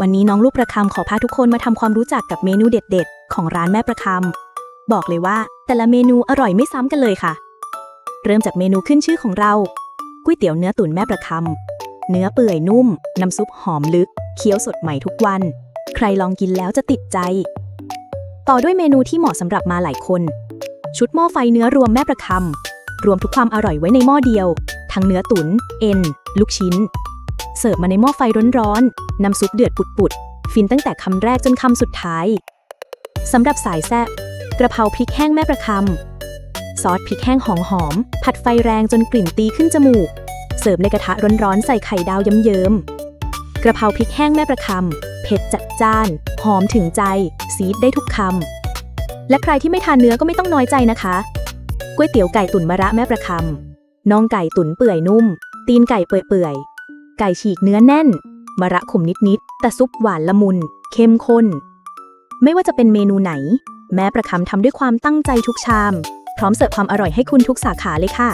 วันนี้น้องลูกประคำขอพาทุกคนมาทำความรู้จักกับเมนูเด็ดๆ ของร้านแม่ประคำบอกเลยว่าแต่ละเมนูอร่อยไม่ซ้ำกันเลยค่ะ เริ่มจากเมนูขึ้นชื่อของเราก๋วยเตี๋ยวเนื้อตุ๋นแม่ประคำเนื้อเปื่อยนุ่ม น้ำซุปหอมลึก เคี้ยวสดใหม่ทุกวัน ใครลองกินแล้วจะติดใจ ต่อด้วยเมนูที่เหมาะสำหรับมาหลายคน ชุดหม้อไฟเนื้อรวมแม่ประคำรวมทุกความอร่อยไว้ในหม้อเดียว ทั้งเนื้อตุน๋นเอ็น ลูกชิ้น เสิร์ฟมาในหม้อไฟร้อนๆ น้ำซุปเดือดปุดๆ ฟินตั้งแต่คำแรกจนคำสุดท้าย สำหรับสายแซ่บกระเพราพริกแห้งแม่ประคำ ซอสพริกแห้งหอมหอมๆผัดไฟแรงจนกลิ่นตีขึ้นจมูก เสิร์ฟในกระทะร้อนๆ ใส่ไข่ดาวเยิ้มๆ กระเพราพริกแห้งแม่ประคำ เผ็ดจัดจ้าน หอมถึงใจ ซีดได้ทุกคำ และใครที่ไม่ทานเนื้อก็ไม่ต้องน้อยใจนะคะก๋วยเตี๋ยวไก่ตุ๋นมะระแม่ประคำน่องไก่ตุ๋นเปื่อยนุ่ม ตีนไก่เปื่อยๆ ไก่ฉีกเนื้อแน่น มะระขมนิดๆ แต่ซุปหวานละมุน เข้มข้น ไม่ว่าจะเป็นเมนูไหน แม่ประคำทำด้วยความตั้งใจทุกชาม พร้อมเสิร์ฟความอร่อยให้คุณทุกสาขาเลยค่ะ